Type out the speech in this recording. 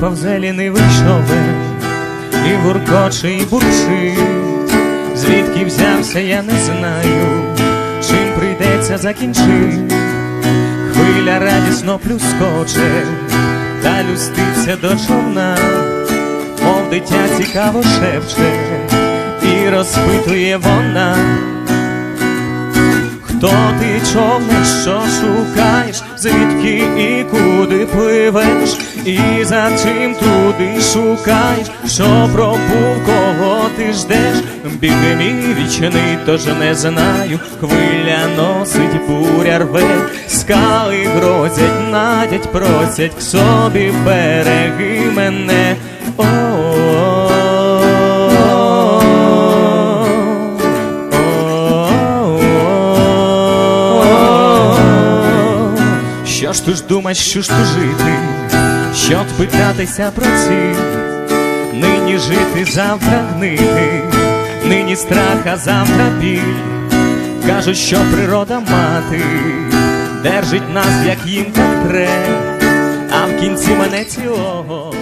повзе лінивий вийшов, і гуркоче, і бурчить, звідки взявся, я не знаю, чим прийдеться закінчить, хвиля радісно плюскоче, та люститься до човна, мов дитя цікаво шепче, і розпитує вона, хто ти човне, що шукаєш? Звідки і куди пливеш, і за чим туди шукаєш, що пробув, кого ти ждеш, біги мій вічний, тож не знаю, хвиля носить, буря рве, скали грозять, надять, просять к собі береги мене. Що ж думать, що ж то жити, щоб питатися про ці, нині жити, завтра гнити, нині страха, завтра біль. Кажуть, що природа мати держить нас, як їм так треба, а в кінці мене цілого